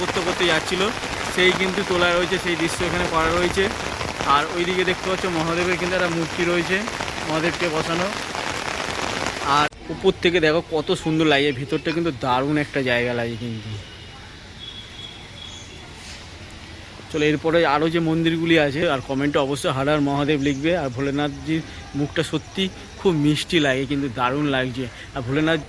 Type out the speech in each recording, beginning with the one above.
করতে করতে করতে যাচ্ছিল। সেই কিন্তু তোলা রয়েছে, সেই দৃশ্য এখানে করা রয়েছে। আর ওইদিকে দেখতে পাচ্ছ মহাদেবের কিন্তু একটা মূর্তি রয়েছে, মহাদেবকে বসানো। আর উপর থেকে দেখো কত সুন্দর লাগে ভিতরটা কিন্তু দারুণ একটা জায়গা লাগে কিন্তু। চলো এরপরে আরও যে মন্দিরগুলি আছে, আর কমেন্টে অবশ্যই হারার মহাদেব লিখবে। আর ভোলেনাথজির মুখটা সত্যি খুব মিষ্টি লাগে, কিন্তু দারুণ লাগছে। আর ভোলেনাথ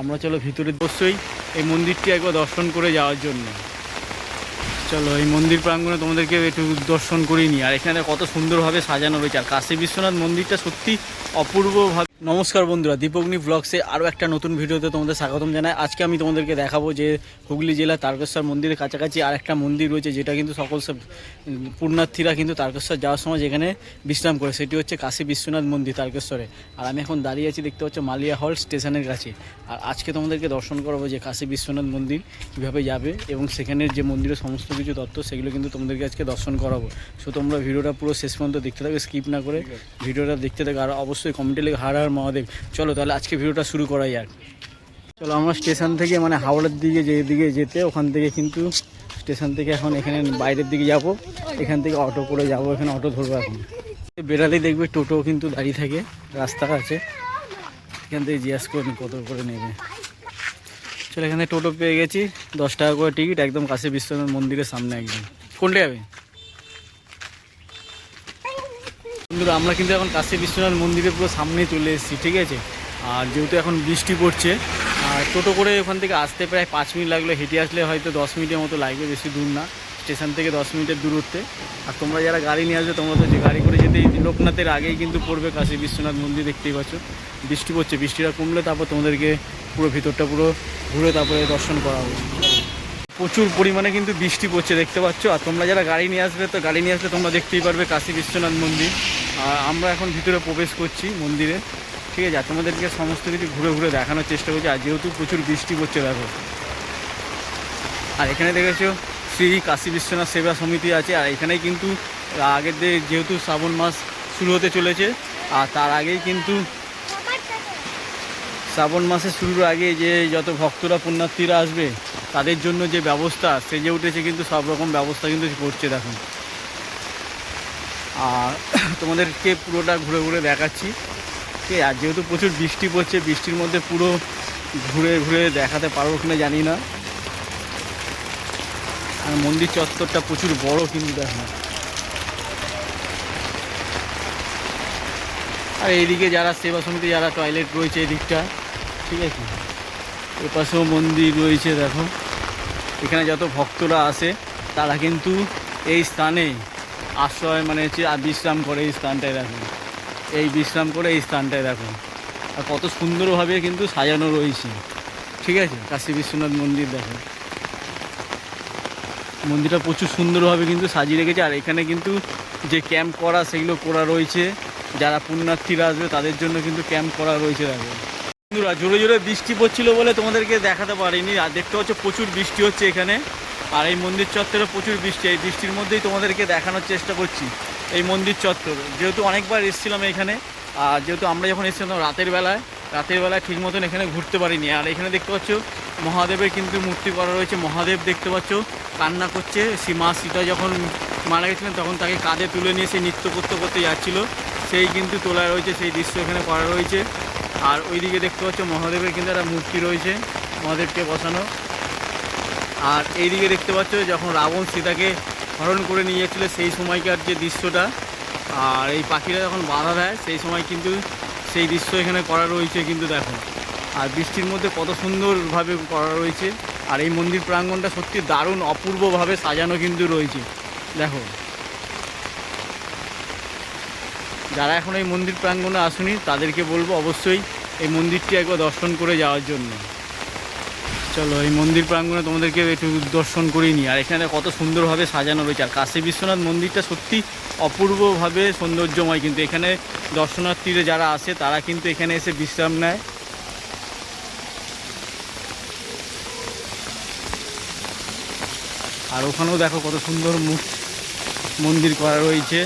আমরা চলো ভিতরে অবশ্যই এই মন্দিরটি একবার দর্শন করে যাওয়ার জন্য। চলো এই মন্দির প্রাঙ্গণে তোমাদেরকে একটু দর্শন করিয়ে নিই। আর এখানে কত সুন্দরভাবে সাজানো রয়েছে। আর কাশী বিশ্বনাথ মন্দিরটা সত্যি অপূর্বভাবে নমস্কার বন্ধুরা দীপগ্নি ব্লগসে আরও একটা নতুন ভিডিওতে তোমাদের স্বাগতম জানাই। আজকে আমি তোমাদেরকে দেখাবো যে হুগলি জেলা তারকেশ্বর মন্দিরের কাছাকাছি আর একটা মন্দির রয়েছে যেটা কিন্তু সকল সব পুণ্যার্থীরা কিন্তু তারকেশ্বর যাওয়ার সময় যেখানে বিশ্রাম করে সেটি হচ্ছে কাশী বিশ্বনাথ মন্দির তারকেশ্বরে। আর আমি এখন দাঁড়িয়ে আছি দেখতে পাচ্ছ মালিয়া হল স্টেশনের কাছে। আর আজকে তোমাদেরকে দর্শন করাবো যে কাশী বিশ্বনাথ মন্দির কীভাবে যাবে এবং সেখানের যে মন্দিরের সমস্ত কিছু তত্ত্ব সেগুলো কিন্তু তোমাদেরকে আজকে দর্শন করাবো। সো তোমরা ভিডিওটা পুরো শেষ পর্যন্ত দেখতে থাকবে স্কিপ না করে ভিডিওটা দেখতে থাকবে আর অবশ্যই কমেন্টে লিখে হার হার মহাদেব। চলো তাহলে আজকে ভিডিওটা শুরু করাই আর। চলো আমরা স্টেশন থেকে মানে হাওড়ার দিকে যে দিকে যেতে, ওখান থেকে কিন্তু স্টেশন থেকে এখন এখানে বাইরের দিকে যাব। এখান থেকে অটো করে যাব, এখানে অটো ধরবো এখন। বেড়ালেই দেখবে টোটো কিন্তু দাঁড়িয়ে থাকে, রাস্তা আছে। এখান থেকে জিজ্ঞাস করে কত করে নেবে। চলো এখানে টোটো পেয়ে গেছি, দশ টাকা করে টিকিট, একদম কাছে বিশ্বনাথ মন্দিরের সামনে একদম। কোনটা যাবে? বন্ধুরা, আমরা কিন্তু এখন কাশী বিশ্বনাথ মন্দিরের পুরো সামনে চলে এসেছি, ঠিক আছে? আর যেহেতু এখন বৃষ্টি পড়ছে, আর টোটো করে ওখান থেকে আসতে প্রায় পাঁচ মিনিট লাগল, হেঁটে আসলে হয়তো দশ মিনিটের মতো লাগবে, বেশি দূর না। স্টেশন থেকে দশ মিনিটের দূরত্বে। আর তোমরা যারা গাড়ি নিয়ে আসবে, তোমরা তো যে গাড়ি করে যেতে লোকনাথের আগেই কিন্তু পড়বে কাশী বিশ্বনাথ মন্দির, দেখতেই পাচ্ছ। বৃষ্টি পড়ছে, বৃষ্টিটা কমলে তারপর তোমাদেরকে পুরো ভিতরটা পুরো ঘুরে তারপরে দর্শন করা হবে। প্রচুর পরিমাণে কিন্তু বৃষ্টি পড়ছে, দেখতে পাচ্ছ? আর তোমরা যারা গাড়ি নিয়ে আসবে, তো গাড়ি নিয়ে আসলে তোমরা দেখতেই পারবে কাশী বিশ্বনাথ মন্দির। আমরা এখন ভিতরে প্রবেশ করছি মন্দিরে। ঠিক আছে তোমাদেরকে সমস্ত কিছু ঘুরে ঘুরে দেখানোর চেষ্টা করছি, আর যেহেতু প্রচুর বৃষ্টি পড়ছে, দেখো। আর এখানে দেখেছ, শ্রী কাশী বিশ্বনাথ সেবা সমিতি আছে, আর এখানে কিন্তু আগের দিয়ে যেহেতু শ্রাবণ মাস শুরু হতে চলেছে, আর তার আগেই কিন্তু শ্রাবণ মাসে শুরুর আগে যে যত ভক্তরা, পুণ্যার্থীরা আসবে, তাদের জন্য যে ব্যবস্থা, সেজে উঠেছে কিন্তু সব রকম ব্যবস্থা কিন্তু করছে দেখুন আর তোমাদেরকে পুরোটা ঘুরে ঘুরে দেখাচ্ছি। ঠিক আর যেহেতু প্রচুর বৃষ্টি পড়ছে, বৃষ্টির মধ্যে পুরো ঘুরে ঘুরে দেখাতে পারব কিনা জানি না। আর মন্দির চত্বরটা প্রচুর বড় কিন্তু দেখো। আর এইদিকে যারা সেবা সমিতি, যারা টয়লেট রয়েছে এই দিকটা ঠিক আছে? এপাশেও মন্দির রয়েছে, দেখো। এখানে যত ভক্তরা আসে, তারা কিন্তু এই স্থানে আশ্রয় মানে হচ্ছে বিশ্রাম করে এই স্থানটায় দেখো এই বিশ্রাম করে এই স্থানটায় দেখো আর কত সুন্দরভাবে কিন্তু সাজানো রয়েছে। ঠিক আছে? কাশী বিশ্বনাথ মন্দির দেখো মন্দিরটা প্রচুর সুন্দরভাবে কিন্তু সাজিয়ে রেখেছে। আর এখানে কিন্তু যে ক্যাম্প করা, সেগুলো করা রয়েছে। যারা পুণ্যার্থীরা আসবে, তাদের জন্য কিন্তু ক্যাম্প করা রয়েছে দেখো বন্ধুরা, জোরে জোরে বৃষ্টি পড়ছিল বলে তোমাদেরকে দেখাতে পারিনি। আর দেখতে পাচ্ছ, প্রচুর বৃষ্টি হচ্ছে এখানে। আর এই মন্দির চত্বরে প্রচুর বৃষ্টি, এই বৃষ্টির মধ্যেই তোমাদেরকে দেখানোর চেষ্টা করছি এই মন্দির চত্বর। যেহেতু অনেকবার এসেছিলাম এখানে, আর যেহেতু আমরা যখন এসেছিলাম রাতের বেলায় রাতের বেলায় ঠিক মতন এখানে ঘুরতে পারিনি। আর এখানে দেখতে পাচ্ছ, মহাদেবের কিন্তু মূর্তি করা রয়েছে। মহাদেব দেখতে পাচ্ছ, কান্না করছে। মা সীতা যখন মারা গেছিলেন, তখন তাকে কাঁধে তুলে নিয়ে সে নৃত্য করতে করতে যাচ্ছিল। সেই কিন্তু তোলা রয়েছে, সেই দৃশ্য এখানে করা রয়েছে। আর ওইদিকে দেখতে পাচ্ছ, মহাদেবের কিন্তু একটা মূর্তি রয়েছে, মহাদেবকে বসানো। আর এইদিকে দেখতে পাচ্ছ যখন রাবণ সীতাকে হরণ করে নিয়ে যাচ্ছিল সেই সময়কার যে দৃশ্যটা, আর এই পাখিরা যখন বাধা দেয়, সেই সময় কিন্তু সেই দৃশ্য এখানে করা রয়েছে কিন্তু দেখো। আর বৃষ্টির মধ্যে কত সুন্দরভাবে করা রয়েছে, আর এই মন্দির প্রাঙ্গণটা সত্যি দারুণ অপূর্বভাবে সাজানো কিন্তু রয়েছে। দেখো। যারা এখন এই মন্দির প্রাঙ্গণে আসেনি, তাদেরকে বলব অবশ্যই এই মন্দিরটি একবার দর্শন করে যাওয়ার জন্য। চলো, এই মন্দির প্রাঙ্গণে তোমাদেরকে একটু দর্শন করিয়ে নিই। আর এখানে কত সুন্দরভাবে সাজানো রয়েছে। আর কাশী বিশ্বনাথ মন্দিরটা সত্যি অপূর্বভাবে সৌন্দর্যময়। কিন্তু এখানে দর্শনার্থীরা যারা আসে তারা কিন্তু এখানে এসে বিশ্রাম নেয়। আর ওখানেও দেখো কত সুন্দর মুখ মন্দির করা রয়েছে।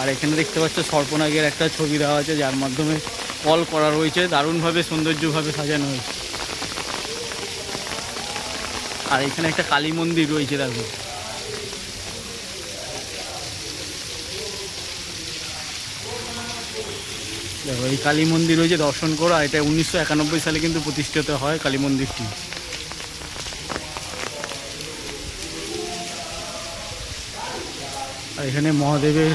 আর এখানে দেখতে পাচ্ছ সর্পনাগের একটা ছবি দেওয়া আছে, যার মাধ্যমে কল করা রয়েছে। দারুণভাবে, সৌন্দর্যভাবে সাজানো হয়েছে। আর এখানে একটা কালী মন্দির রয়েছে, দেখো। দেখো, এই কালী মন্দির রয়েছে, দর্শন করা এটা উনিশশো একানব্বই সালে কিন্তু প্রতিষ্ঠিত হয় কালী মন্দিরটি। আর এখানে মহাদেবের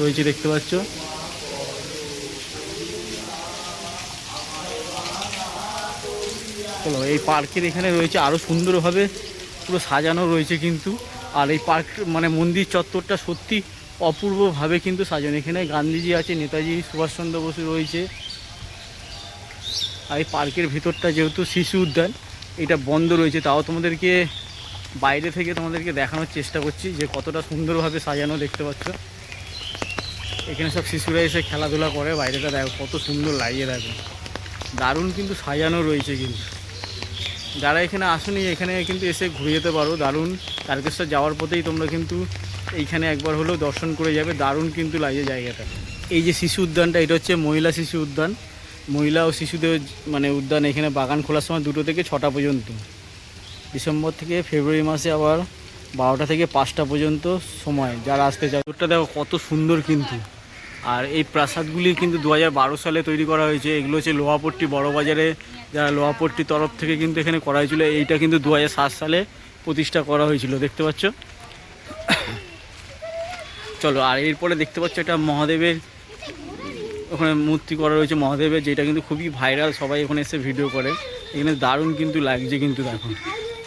রয়েছে, দেখতে পাচ্ছ। চলো এই পার্কের এখানে রয়েছে আরও সুন্দরভাবে পুরো সাজানো রয়েছে কিন্তু। আর এই পার্ক মানে মন্দির চত্বরটা সত্যি অপূর্বভাবে কিন্তু সাজানো। এখানে গান্ধীজি আছে নেতাজি, সুভাষচন্দ্র বসু রয়েছে। আর এই পার্কের ভিতরটা যেহেতু শিশু উদ্যান, এটা বন্ধ রয়েছে। তাও তোমাদেরকে বাইরে থেকে তোমাদেরকে দেখানোর চেষ্টা করছি যে কতটা সুন্দরভাবে সাজানো দেখতে পাচ্ছ। এখানে সব শিশুরা এসে খেলাধুলা করে, বাইরেটা দেখো কত সুন্দর লাগিয়ে দেখো। দারুণ কিন্তু সাজানো রয়েছে কিন্তু। যারা এখানে আসুনি, এখানে কিন্তু এসে ঘুরে যেতে পারো, দারুণ। তারকেশ্বর যাওয়ার পথেই তোমরা কিন্তু এইখানে একবার হলেও দর্শন করে যাবে, দারুণ কিন্তু লাগে জায়গাটা। এই যে শিশু উদ্যানটা, এটা হচ্ছে মহিলা শিশু উদ্যান। মহিলা ও শিশুদের মানে উদ্যান এখানে বাগান খোলার সময় দুটো থেকে ছটা পর্যন্ত। ডিসেম্বর থেকে ফেব্রুয়ারি মাসে আবার বারোটা থেকে পাঁচটা পর্যন্ত সময়, যারা আসতে চায়। ওটা দেখো কত সুন্দর কিন্তু। আর এই প্রাসাদগুলি কিন্তু দু সালে তৈরি করা হয়েছে। এগুলো হচ্ছে লোহাপট্টি বড় বাজারে। যারা লোহাপট্টির তরফ থেকে কিন্তু এখানে করা হয়েছিল, এইটা কিন্তু দু সালে প্রতিষ্ঠা করা হয়েছিল। দেখতে পাচ্ছ? চলো, আর এরপরে দেখতে পাচ্ছ এটা মহাদেবের, ওখানে মূর্তি করা রয়েছে মহাদেবের, যেটা কিন্তু খুবই ভাইরাল, সবাই ওখানে এসে ভিডিও করে। এখানে দারুণ কিন্তু লাগছে কিন্তু দেখো,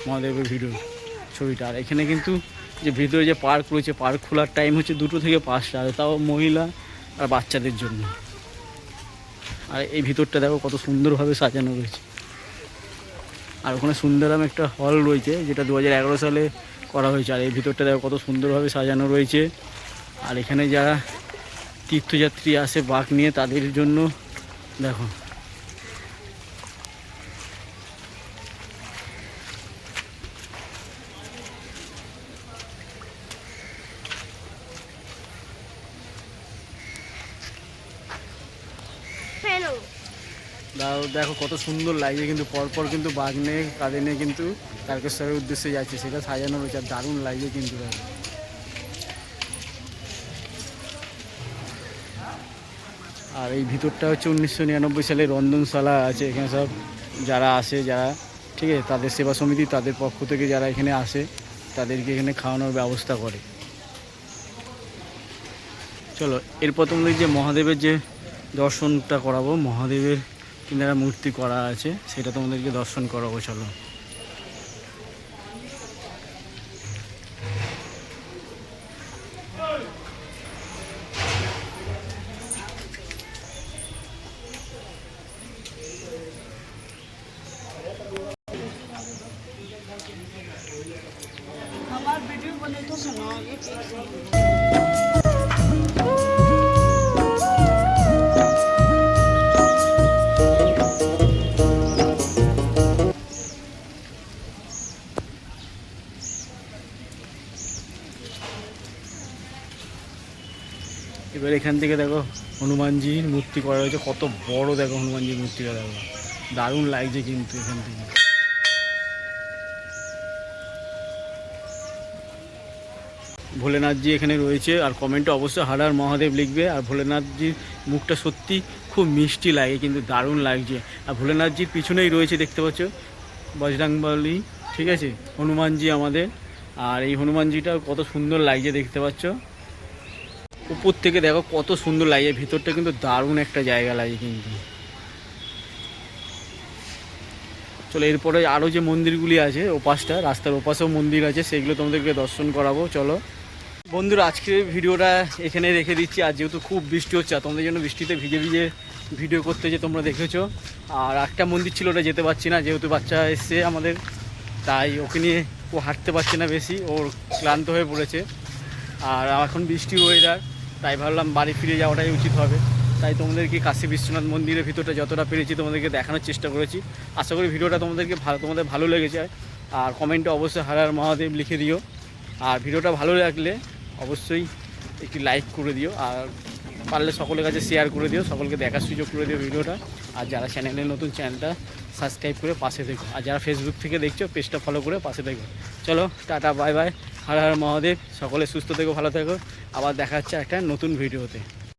মহাদেবের ভিডিও, ছবিটা। আর এখানে কিন্তু যে ভিতরে যে পার্ক রয়েছে, পার্ক খোলার টাইম হচ্ছে দুটো থেকে পাঁচটা তাও মহিলা আর বাচ্চাদের জন্য। আর এই ভিতরটা দেখো কত সুন্দরভাবে সাজানো রয়েছে। আর ওখানে সুন্দরাম একটা হল রয়েছে, যেটা দু হাজার এগারো সালে করা হয়েছে। আর এই ভিতরটা দেখো কত সুন্দরভাবে সাজানো রয়েছে। আর এখানে যারা তীর্থযাত্রী আসে বাঘ নিয়ে, তাদের জন্য দেখো দাও দেখো কত সুন্দর লাগছে কিন্তু পরপর কিন্তু বাঘ নিয়ে কিন্তু তারকেশ্বরের উদ্দেশ্যে যাচ্ছে। সেটা সাজানো রয়েছে দারুণ লাগছে কিন্তু আর এই ভিতরটা হচ্ছে উনিশশো নিরানব্বই সালে রন্ধনশালা আছে, এখানে সব যারা আসে, যারা, ঠিক আছে, তাদের সেবা সমিতি, তাদের পক্ষ থেকে যারা এখানে আসে, তাদেরকে এখানে খাওয়ানোর ব্যবস্থা করে। চলো, এরপর তোমাদের যে মহাদেবের যে দর্শনটা করাবো, মহাদেবের কিন্তু একটা মূর্তি করা আছে, সেটা তোমাদেরকে দর্শন করাবো, চলো। আমার ভিডিও বলে তো শোনা এবার এখান থেকে দেখো হনুমানজির মূর্তি করা হয়েছে। কত বড় দেখো হনুমানজির মূর্তিটা দেখো। দারুণ লাগছে কিন্তু এখান থেকে। ভোলেনাথজি এখানে রয়েছে আর কমেন্টে অবশ্যই হারার মহাদেব লিখবে। আর ভোলেনাথজির মুখটা সত্যি খুব মিষ্টি লাগে, কিন্তু দারুণ লাগছে। আর ভোলেনাথজির পিছনেই রয়েছে দেখতে পাচ্ছ বজরাংবলী, ঠিক আছে? হনুমানজি আমাদের। আর এই হনুমানজিটা কত সুন্দর লাগছে দেখতে পাচ্ছ। উপর থেকে দেখো কত সুন্দর লাগে, ভিতরটা কিন্তু দারুণ একটা জায়গা লাগে কিন্তু। চলো, এরপরে আরও যে মন্দিরগুলি আছে, ওপাশটা, রাস্তার ওপাশেও মন্দির আছে, সেগুলো তোমাদেরকে দর্শন করাবো, চলো। বন্ধুরা আজকের ভিডিওটা এখানে রেখে দিচ্ছি, আর যেহেতু খুব বৃষ্টি হচ্ছে, আর তোমাদের জন্য বৃষ্টিতে ভিজে ভিজে ভিডিও করতে যে তোমরা দেখেছ, আর একটা মন্দির ছিল, ওটা যেতে পারছি না, যেহেতু বাচ্চা এসছে আমাদের, তাই ওকে নিয়ে ও হাঁটতে পারছে না বেশি ওর ক্লান্ত হয়ে পড়েছে। আর এখন বৃষ্টি ওয়েদার তাই ভাবলাম বাড়ি ফিরে যাওয়াটাই উচিত হবে। তাই তোমাদেরকে কাশী বিশ্বনাথ মন্দিরের ভিতরটা যতটা পেরেছি তোমাদেরকে দেখানোর চেষ্টা করেছি। আশা করি ভিডিওটা তোমাদেরকে ভালো তোমাদের ভালো লেগেছে। আর কমেন্টে অবশ্যই হারার মহাদেব লিখে দিও। আর ভিডিওটা ভালো লাগলে অবশ্যই একটি লাইক করে দিও। আর পারলে সকলের কাছে শেয়ার করে দিও। সকলকে দেখার সুযোগ করে দিও ভিডিওটা। আর যারা চ্যানেলে নতুন, চ্যানেলটা সাবস্ক্রাইব করে পাশে দেখো। আর যারা ফেসবুক থেকে দেখছ, পেজটা ফলো করে পাশে দেখো। চলো, tata bye bye Har Har Mahadev সকলে সুস্থ থেকো ভালো থেকো। আবার দেখা হচ্ছে একটা নতুন ভিডিওতে।